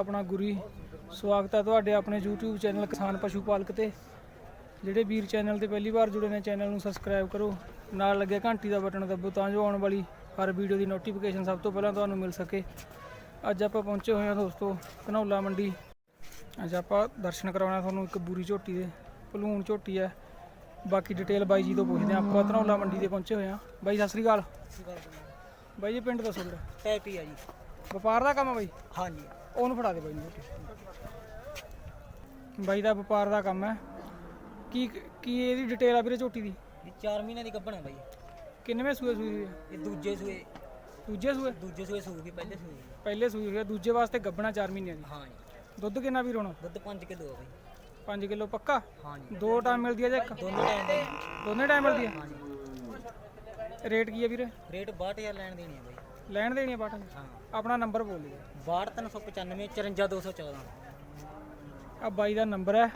ਆਪਣਾ ਗੁਰੀ। ਸਵਾਗਤ ਹੈ ਤੁਹਾਡੇ ਆਪਣੇ YouTube ਚੈਨਲ ਕਿਸਾਨ ਪਸ਼ੂ ਪਾਲਕ ਤੇ। ਜਿਹੜੇ ਵੀਰ ਚੈਨਲ ਤੇ ਪਹਿਲੀ ਵਾਰ ਜੁੜੇ ਨੇ ਚੈਨਲ ਨੂੰ ਸਬਸਕ੍ਰਾਈਬ ਕਰੋ। ਨਾਲ ਲੱਗਿਆ ਘੰਟੀ ਦਾ ਬਟਨ ਦੱਬੋ ਤਾਂ ਜੋ ਆਉਣ ਵਾਲੀ ਹਰ ਵੀਡੀਓ ਦੀ ਨੋਟੀਫਿਕੇਸ਼ਨ ਸਭ ਤੋਂ ਪਹਿਲਾਂ ਤੁਹਾਨੂੰ ਮਿਲ ਸਕੇ। ਅੱਜ ਆਪਾਂ ਪਹੁੰਚੇ ਹੋਏ ਹਾਂ ਦੋਸਤੋ ਘਨੌਲਾ ਮੰਡੀ। ਅੱਜ ਆਪਾਂ ਦਰਸ਼ਨ ਕਰਾਉਣਾ ਤੁਹਾਨੂੰ ਇੱਕ ਬੂਰੀ ਝੋਟੀ ਦੇ ਭਲੂਣ ਝੋਟੀ ਹੈ। ਬਾਕੀ ਡਿਟੇਲ ਬਾਈ ਜੀ ਤੋਂ ਪੁੱਛਦੇ ਆਪਾਂ ਧਨੌਲਾ ਮੰਡੀ ਤੇ ਪਹੁੰਚੇ ਹੋਏ ਹਾਂ। ਬਾਈ ਸਤਿ ਸ੍ਰੀ ਅਕਾਲ। ਬਾਈ ਜੀ ਪਿੰਡ ਦੱਸੋ ਵੀਰੇ ਟੈਪੀ ਆ ਜੀ। ਵਪਾਰ ਦਾ ਕੰਮ ਹੈ ਬਾਈ? ਹਾਂਜੀ। ਉਹਨੂੰ ਫੜਾ ਦੇ ਬਾਈ ਨੂੰ ਬਾਈ ਦਾ ਵਪਾਰ ਦਾ ਕੰਮ ਹੈ। ਕੀ ਕੀ ਇਹਦੀ ਡਿਟੇਲ ਆ ਵੀਰੇ ਝੋਟੀ ਦੀ? ਇਹ 4 ਮਹੀਨੇ ਦੀ ਗੱਭਣ ਹੈ ਬਾਈ। ਕਿੰਨਵੇਂ ਸੂਏ ਸੂਈ ਹੋਈ ਹੈ ਇਹ ਦੂਜੇ ਸੂਏ। ਦੂਜੇ ਸੂਏ? ਦੂਜੇ ਸੂਏ ਸੂਗੀ ਪਹਿਲੇ ਸੂਏ ਪਹਿਲੇ ਸੂਈ ਹੋਈ ਹੈ ਦੂਜੇ ਵਾਸਤੇ ਗੱਬਣਾ 4 ਮਹੀਨਿਆਂ ਦੀ। ਹਾਂ ਜੀ। ਦੁੱਧ ਕਿੰਨਾ ਵੀਰ ਹੁਣ? ਦੁੱਧ 5 ਕਿਲੋ ਆ ਬਾਈ। 5 ਕਿਲੋ ਪੱਕਾ? ਹਾਂ ਜੀ। ਦੋ ਟਾਈਮ ਮਿਲਦੀ ਹੈ ਜਾਂ ਇੱਕ? ਦੋਨੋਂ ਟਾਈਮ ਦੇ ਦੋਨੇ ਟਾਈਮ ਮਿਲਦੀ ਹੈ ਹਾਂ ਜੀ। ਰੇਟ ਕੀ ਹੈ ਵੀਰੇ? ਰੇਟ 62000 ਲੈਣ ਦੇਣੀ ਹੈ ਬਾਈ। ਲੈਣ ਦੇਣੀ ਹੈ ਬਾਟਾ ਹਾਂ। ਆਪਣਾ ਨੰਬਰ ਬੋਲ ਦਿਓ। 62395 54214 ਆ ਬਾਈ ਦਾ ਨੰਬਰ ਹੈ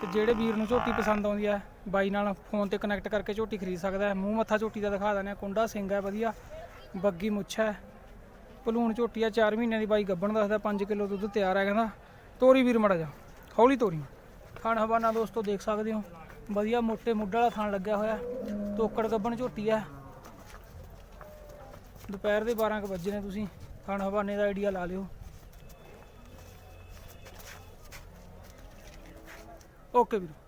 ਤੇ ਜਿਹੜੇ ਵੀਰ ਨੂੰ ਝੋਟੀ ਪਸੰਦ ਆਉਂਦੀ ਹੈ ਬਾਈ ਨਾਲ ਫੋਨ ਤੇ ਕਨੈਕਟ ਕਰਕੇ ਝੋਟੀ ਖਰੀਦ ਸਕਦਾ ਹੈ। ਮੂੰਹ ਮੱਥਾ ਝੋਟੀ ਦਾ ਦਿਖਾ ਦਿੰਦੇ ਹਾਂ। ਕੁੰਡਾ ਸਿੰਘ ਹੈ ਵਧੀਆ। ਬੱਗੀ ਮੁੱਛ ਹੈ। ਭਲੂਣ ਝੋਟੀ ਆ 4 ਮਹੀਨਿਆਂ ਦੀ ਬਾਈ ਗੱਬਣ ਦੱਸਦਾ 5 ਕਿਲੋ ਦੁੱਧ ਤਿਆਰ ਹੈ ਕਹਿੰਦਾ। ਤੋਰੀ ਵੀਰ ਮੜਾ ਜਾ। ਹੌਲੀ ਤੋਰੀ। ਖਾਣ ਹਵਾਨਾ ਦੋਸਤੋ ਦੇਖ ਸਕਦੇ ਹੋ। ਵਧੀਆ ਮੋਟੇ ਮੁੱਢ ਵਾਲਾ ਥਾਣ ਲੱਗਿਆ ਹੋਇਆ। ਤੋਕੜ ਗੱਬਣ ਝੋਟੀ ਹੈ। ਦੁਪਹਿਰ ਦੇ 12 ਕੁ ਵਜੇ ਨੇ ਤੁਸੀਂ, ਖਾਣ ਹਵਾਨੇ ਦਾ ਆਈਡੀਆ ਲਾ ਲਿਓ। ਓਕੇ ਵੀਰੋ।